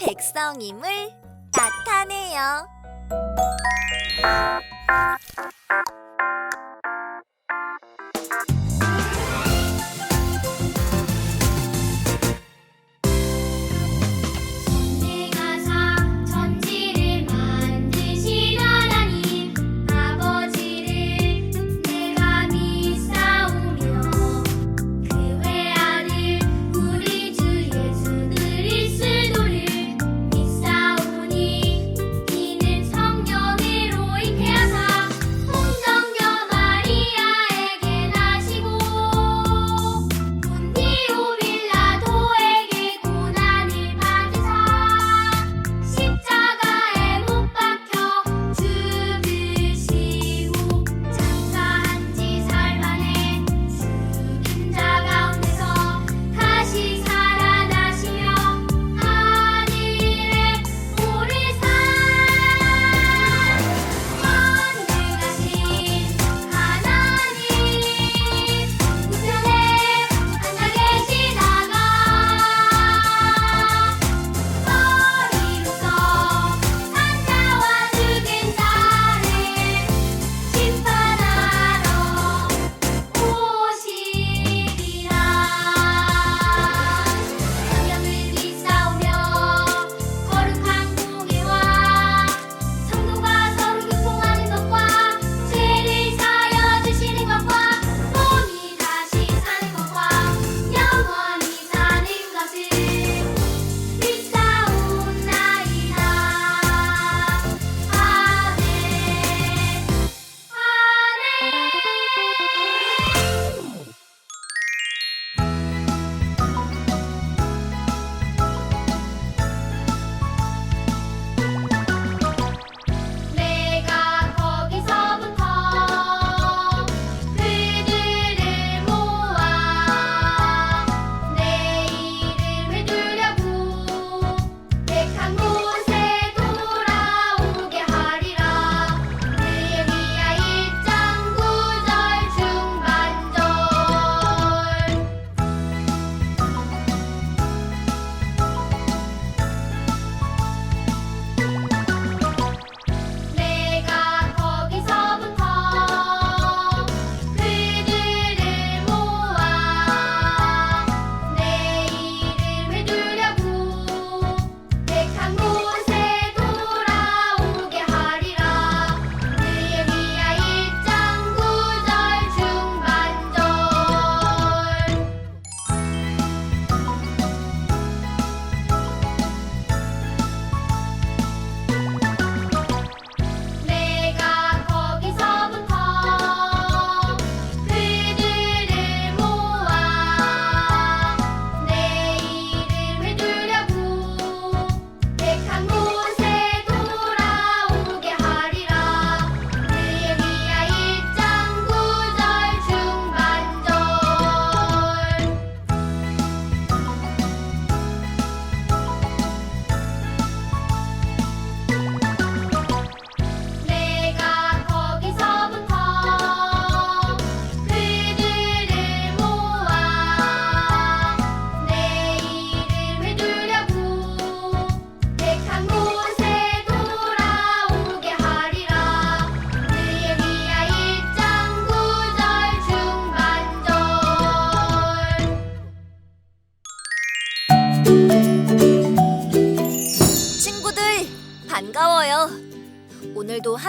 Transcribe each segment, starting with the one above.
백성임을 나타내요.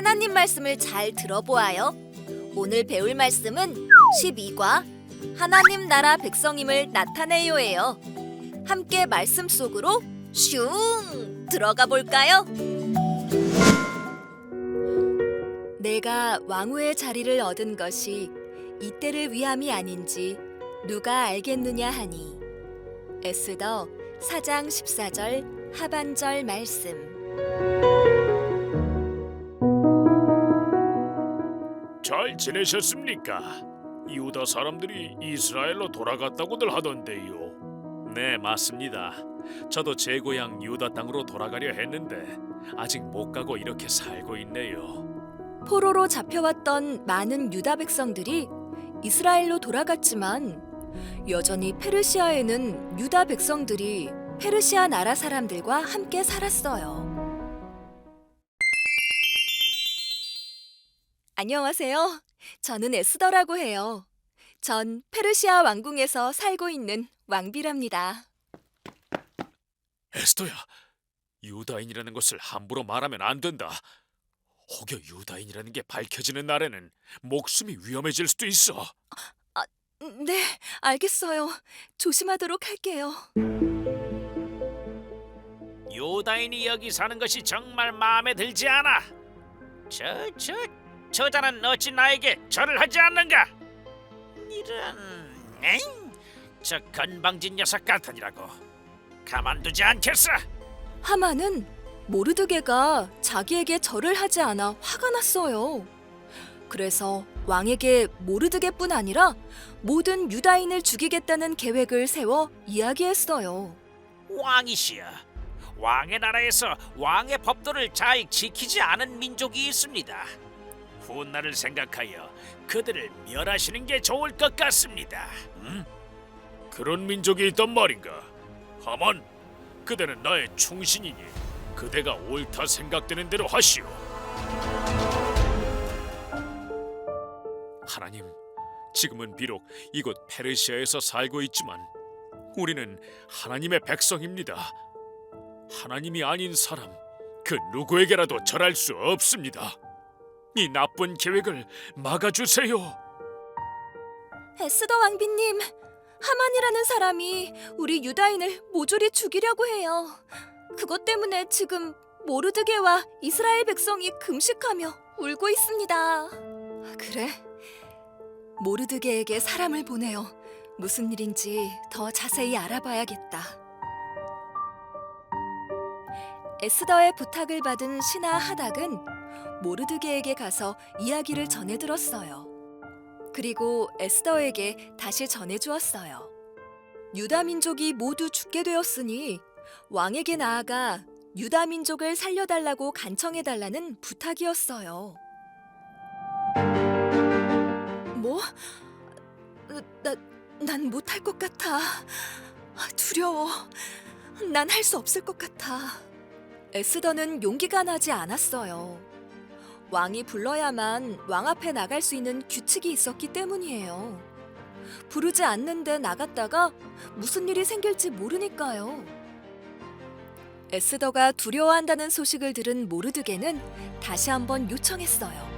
하나님 말씀을 잘 들어보아요. 오늘 배울 말씀은 12과 하나님 나라 백성임을 나타내요예요. 함께 말씀 속으로 슝 들어가 볼까요? 내가 왕후의 자리를 얻은 것이 이때를 위함이 아닌지 누가 알겠느냐 하니 에스더 4장 14절 하반절 말씀 잘 지내셨습니까? 유다 사람들이 이스라엘로 돌아갔다고들 하던데요. 네, 맞습니다. 저도 제 고향 유다 땅으로 돌아가려 했는데 아직 못 가고 이렇게 살고 있네요. 포로로 잡혀왔던 많은 유다 백성들이 이스라엘로 돌아갔지만 여전히 페르시아에는 유다 백성들이 페르시아 나라 사람들과 함께 살았어요. 안녕하세요. 저는 에스더라고 해요. 전 페르시아 왕궁에서 살고 있는 왕비랍니다. 에스더야, 유다인이라는 것을 함부로 말하면 안 된다. 혹여 유다인이라는 게 밝혀지는 날에는 목숨이 위험해질 수도 있어. 네, 알겠어요. 조심하도록 할게요. 유다인이 여기 사는 것이 정말 마음에 들지 않아. 저, 저, 저자는 어찌 나에게 절을 하지 않는가? 이런, 에잉, 저 건방진 녀석 같으니라고. 가만두지 않겠어. 하만은 모르드게가 자기에게 절을 하지 않아 화가 났어요. 그래서 왕에게 모르드게뿐 아니라 모든 유다인을 죽이겠다는 계획을 세워 이야기했어요. 왕이시여, 왕의 나라에서 왕의 법도를 잘 지키지 않은 민족이 있습니다. 훗날을 생각하여 그들을 멸하시는 게 좋을 것 같습니다. 음? 그런 민족이 있단 말인가? 하만, 그대는 나의 충신이니 그대가 옳다 생각되는 대로 하시오. 하나님, 지금은 비록 이곳 페르시아에서 살고 있지만 우리는 하나님의 백성입니다. 하나님이 아닌 사람 그 누구에게라도 절할 수 없습니다. 이 나쁜 계획을 막아주세요. 에스더 왕비님, 하만이라는 사람이 우리 유다인을 모조리 죽이려고 해요. 그것 때문에 지금 모르드게와 이스라엘 백성이 금식하며 울고 있습니다. 그래? 모르드게에게 사람을 보내요. 무슨 일인지 더 자세히 알아봐야겠다. 에스더의 부탁을 받은 신하 하닥은 모르드게에게 가서 이야기를 전해 들었어요. 그리고 에스더에게 다시 전해 주었어요. 유다 민족이 모두 죽게 되었으니 왕에게 나아가 유다 민족을 살려달라고 간청해 달라는 부탁이었어요. 뭐? 나, 난 못할 것 같아. 두려워. 난 할 수 없을 것 같아. 에스더는 용기가 나지 않았어요. 왕이 불러야만 왕 앞에 나갈 수 있는 규칙이 있었기 때문이에요. 부르지 않는데 나갔다가 무슨 일이 생길지 모르니까요. 에스더가 두려워한다는 소식을 들은 모르드게는 다시 한번 요청했어요.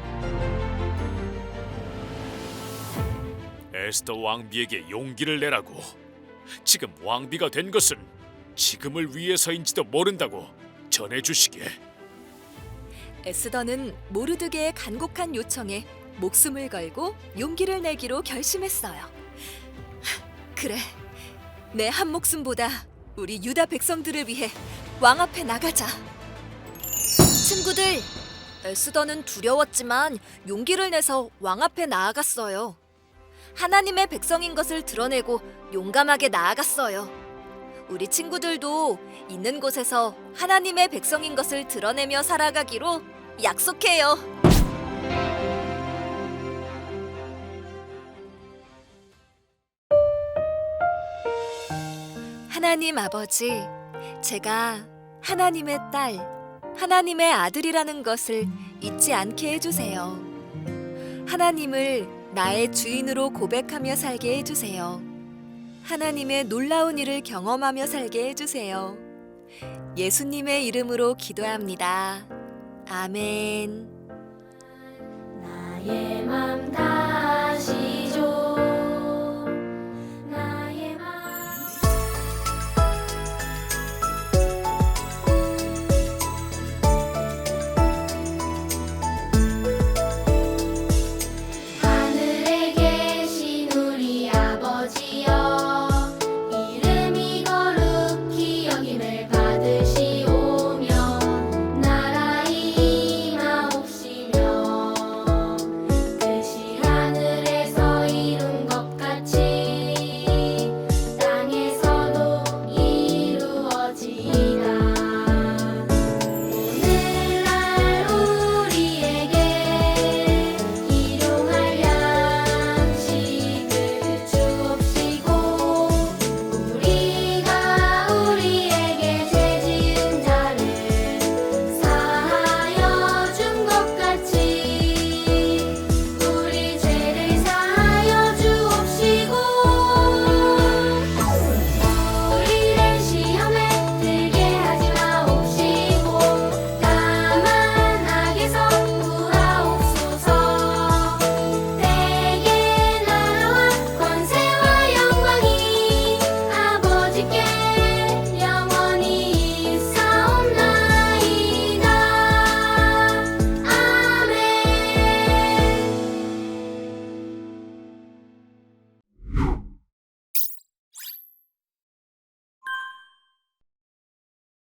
에스더 왕비에게 용기를 내라고. 지금 왕비가 된 것은 지금을 위해서인지도 모른다고 전해주시게. 에스더는 모르드게의 간곡한 요청에 목숨을 걸고 용기를 내기로 결심했어요. 그래, 내 한 목숨보다 우리 유다 백성들을 위해 왕 앞에 나가자. 친구들, 에스더는 두려웠지만 용기를 내서 왕 앞에 나아갔어요. 하나님의 백성인 것을 드러내고 용감하게 나아갔어요. 우리 친구들도 있는 곳에서 하나님의 백성인 것을 드러내며 살아가기로 약속해요. 하나님 아버지, 제가 하나님의 딸, 하나님의 아들이라는 것을 잊지 않게 해주세요. 하나님을 나의 주인으로 고백하며 살게 해주세요. 하나님의 놀라운 일을 경험하며 살게 해주세요. 예수님의 이름으로 기도합니다. 아멘. 나의 맘 다시